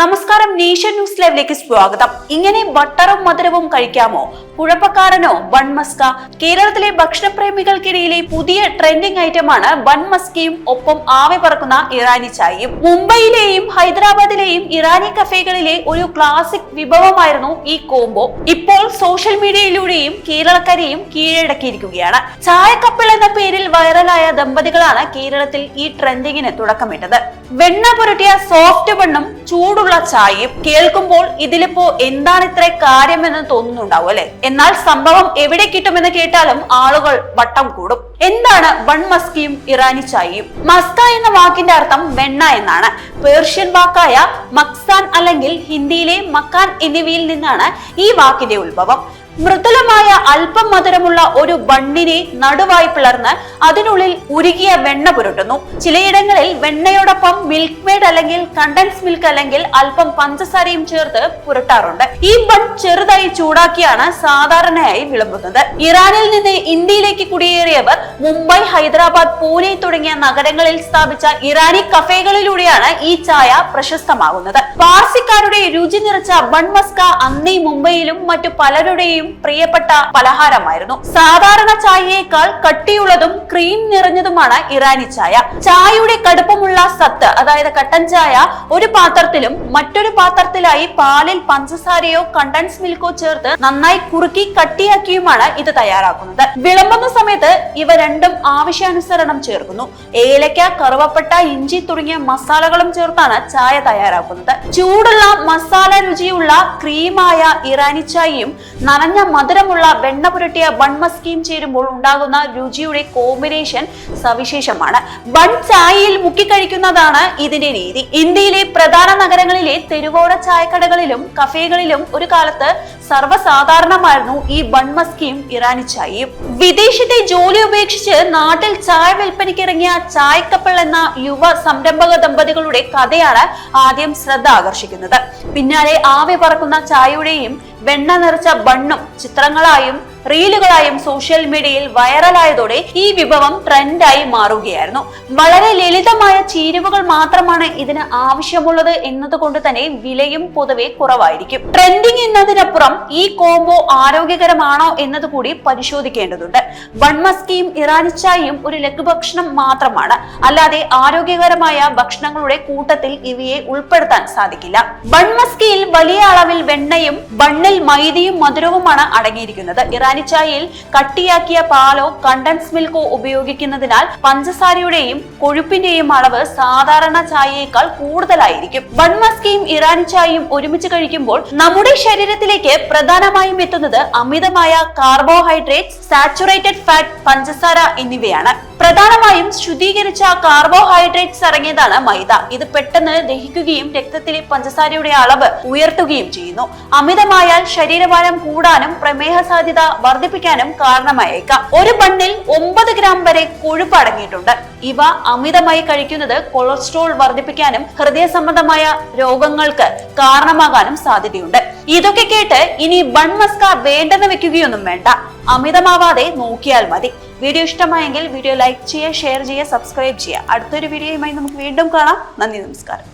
നമസ്കാരം nation news ലൈവിലേക്ക് സ്വാഗതം. ഇങ്ങനെ ബട്ടറും മധുരവും കഴിക്കാമോ? കുഴപ്പക്കാരനോ ബൺമസ്ക കേരളത്തിലെ ഭക്ഷണപ്രേമികൾക്കിടയിലെ പുതിയ ട്രെൻഡിംഗ് ഐറ്റമാണ് ബൺമസ്കയും ഒപ്പം ആവി പറക്കുന്ന ഇറാനി ചായയും. മുംബൈയിലെയും ഹൈദരാബാദിലെയും ഇറാനി കഫേകളിലെ ഒരു ക്ലാസിക് വിഭവമായിരുന്നു ഈ കോംബോ. ഇപ്പോൾ സോഷ്യൽ മീഡിയയിലൂടെയും കേരളക്കരെയും കീഴടക്കിയിരിക്കുകയാണ്. ചായക്കപ്പിൾ എന്ന പേരിൽ വൈറലായ ദമ്പതികളാണ് കേരളത്തിൽ ഈ ട്രെൻഡിങ്ങിന് തുടക്കമിട്ടത്. വെണ്ണ പുരട്ടിയ സോഫ്റ്റ് ബണ്ണും ചൂടുള്ള ചായയും കേൾക്കുമ്പോൾ ഇതിലിപ്പോ എന്താണ് ഇത്ര കാര്യമെന്ന് തോന്നുന്നുണ്ടാവും അല്ലെ? എന്നാൽ സംഭവം എവിടെ കിട്ടുമെന്ന് കേട്ടാലും ആളുകൾ വട്ടം കൂടും. എന്താണ് വൺ മസ്കിയും ഇറാനി ചായയും? മസ്ക എന്ന വാക്കിന്റെ അർത്ഥം വെണ്ണ എന്നാണ്. പേർഷ്യൻ വാക്കായ മക്സാൻ അല്ലെങ്കിൽ ഹിന്ദിയിലെ മക്കാൻ എന്നിവയിൽ നിന്നാണ് ഈ വാക്കിന്റെ ഉത്ഭവം. മൃദുലമായ അല്പം മധുരമുള്ള ഒരു ബണ്ണിനെ നടുവായി പിളർന്ന് അതിനുള്ളിൽ ഉരുകിയ വെണ്ണ പുരട്ടുന്നു. ചിലയിടങ്ങളിൽ വെണ്ണയോടൊപ്പം മിൽക്ക് മേഡ് അല്ലെങ്കിൽ കണ്ടൻസ് മിൽക്ക് അല്ലെങ്കിൽ അല്പം പഞ്ചസാരയും ചേർത്ത് പുരട്ടാറുണ്ട്. ഈ ബൺ ചെറുതായി ചൂടാക്കിയാണ് സാധാരണയായി വിളമ്പുന്നത്. ഇറാനിൽ നിന്ന് ഇന്ത്യയിലേക്ക് കുടിയേറിയവർ മുംബൈ ഹൈദരാബാദ് പൂനെ തുടങ്ങിയ നഗരങ്ങളിൽ സ്ഥാപിച്ച ഇറാനി കഫേകളിലൂടെയാണ് ഈ ചായ പ്രശസ്തമാകുന്നത്. പാർസിക്കാരുടെ രുചി നിറച്ച ബൺമസ്ക അന്നേ മുംബൈയിലും മറ്റു പലരുടെയും പ്രിയപ്പെട്ട പലഹാരമായിരുന്നു. സാധാരണ ചായയേക്കാൾ കട്ടിയുള്ളതും ക്രീം നിറഞ്ഞതുമാണ് ഇറാനി ചായ. ചായയുടെ കടുപ്പമുള്ള സത്ത് അതായത് കട്ടൻ ചായ ഒരു പാത്രത്തിലും മറ്റൊരു പാത്രത്തിലായി പാലിൽ പഞ്ചസാരയോ കണ്ടൻസ് മിൽക്കോ ചേർത്ത് നന്നായി കുറുക്കി കട്ടിയാക്കിയുമാണ് ഇത് തയ്യാറാക്കുന്നത്. വിളമ്പുന്ന സമയത്ത് ഇവ രണ്ടും ആവശ്യാനുസരണം ചേർക്കുന്നു. ഏലക്ക കറുവപ്പട്ട ഇഞ്ചി തുടങ്ങിയ മസാലകളും ചേർത്താണ് ചായ തയ്യാറാക്കുന്നത്. ചൂടുള്ള മസാല രുചിയുള്ള ക്രീമായ ഇറാനി ചായയും നനഞ്ഞ മധുരമുള്ള വെണ്ണ പുരട്ടിയ ബൺ മസ്കിയും ചേരുമ്പോൾ ഉണ്ടാകുന്ന രുചിയുടെ കോമ്പിനേഷൻ സവിശേഷമാണ്. ബൺ ചായയിൽ മുക്കിക്കഴിക്കുന്നതാണ് ഇതിന്റെ രീതി. ഇന്ത്യയിലെ പ്രധാന നഗരങ്ങളിലെ തെരുവോട ചായക്കടകളിലും കഫേകളിലും ഒരു കാലത്ത് സർവസാധാരണമായിരുന്നു ഈ ബൺ മസ്കിയും ഇറാനി ചായയും. വിദേശത്തെ ജോലി ഉപേക്ഷിച്ച് നാട്ടിൽ ചായ വിൽപ്പനയ്ക്കിറങ്ങിയ ചായക്കപ്പൽ എന്ന യുവ സംരംഭക ദമ്പതികളുടെ കഥയാണ് ആദ്യം ശ്രദ്ധ ആകർഷിക്കുന്നത്. പിന്നാലെ ആവി പറക്കുന്ന ചായയുടെയും വെണ്ണ നിറച്ച ബണ്ണും ചിത്രങ്ങളായും റീലുകളായും സോഷ്യൽ മീഡിയയിൽ വൈറലായതോടെ ഈ വിഭവം ട്രെൻഡായി മാറുകയായിരുന്നു. വളരെ ലളിതമായ ചീരുവകൾ മാത്രമാണ് ഇതിന് ആവശ്യമുള്ളത് എന്നതുകൊണ്ട് തന്നെ വിലയും പൊതുവെ കുറവായിരിക്കും. ട്രെൻഡിങ് എന്നതിനപ്പുറം ഈ കോംബോ ആരോഗ്യകരമാണോ എന്നത് കൂടി പരിശോധിക്കേണ്ടതുണ്ട്. വൺമസ്കിയും ഇറാനി ചായയും ഒരു ലഘുഭക്ഷണം മാത്രമാണ്. അല്ലാതെ ആരോഗ്യകരമായ ഭക്ഷണങ്ങളുടെ കൂട്ടത്തിൽ ഇവയെ ഉൾപ്പെടുത്താൻ സാധിക്കില്ല. ബൺമസ്കിയിൽ വലിയ അളവിൽ വെണ്ണയും ബണ്ണിൽ മൈദയും മധുരവുമാണ് അടങ്ങിയിരിക്കുന്നത്. ഇറാനി ചായയിൽ കട്ടിയാക്കിയ പാലോ കണ്ടൻസ് മിൽക്കോ ഉപയോഗിക്കുന്നതിനാൽ പഞ്ചസാരയുടെയും കൊഴുപ്പിന്റെയും അളവ് സാധാരണ ചായയേക്കാൾ കൂടുതലായിരിക്കും. ബൺമസ്കയും ഇറാനി ചായയും ഒരുമിച്ച് കഴിക്കുമ്പോൾ നമ്മുടെ ശരീരത്തിലേക്ക് പ്രധാനമായും എത്തുന്നത് അമിതമായ കാർബോഹൈഡ്രേറ്റ് സാച്ചുറേറ്റഡ് ഫാറ്റ് പഞ്ചസാര എന്നിവയാണ്. പ്രധാനമായും ശുദ്ധീകരിച്ച കാർബോഹൈഡ്രേറ്റ്സ് അടങ്ങിയതാണ് മൈദ. ഇത് പെട്ടെന്ന് ദഹിക്കുകയും രക്തത്തിലെ പഞ്ചസാരയുടെ അളവ് ഉയർത്തുകയും ചെയ്യുന്നു. അമിതമായാൽ ശരീരഭാരം കൂടാനും പ്രമേഹ സാധ്യത വർദ്ധിപ്പിക്കാനും കാരണമായേക്കാം. ഒരു ബണ്ണിൽ ഒമ്പത് ഗ്രാം വരെ കൊഴുപ്പ് അടങ്ങിയിട്ടുണ്ട്. ഇവ അമിതമായി കഴിക്കുന്നത് കൊളസ്ട്രോൾ വർദ്ധിപ്പിക്കാനും ഹൃദയ സംബന്ധമായ രോഗങ്ങൾക്ക് കാരണമാകാനും സാധ്യതയുണ്ട്. ഇതൊക്കെ കേട്ട് ഇനി ബൺ മസ്ക വേണ്ടെന്ന് വെക്കുകയൊന്നും വേണ്ട. അമിതമാവാതെ നോക്കിയാൽ മതി. വീഡിയോ ഇഷ്ടമായെങ്കിൽ വീഡിയോ ലൈക്ക് ചെയ്യുക ഷെയർ ചെയ്യുക സബ്സ്ക്രൈബ് ചെയ്യുക. അടുത്തൊരു വീഡിയോയുമായി നമുക്ക് വീണ്ടും കാണാം. നന്ദി നമസ്കാരം.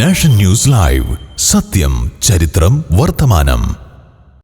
നാഷൻ ന്യൂസ് ലൈവ് സത്യം ചരിത്രം വർത്തമാനം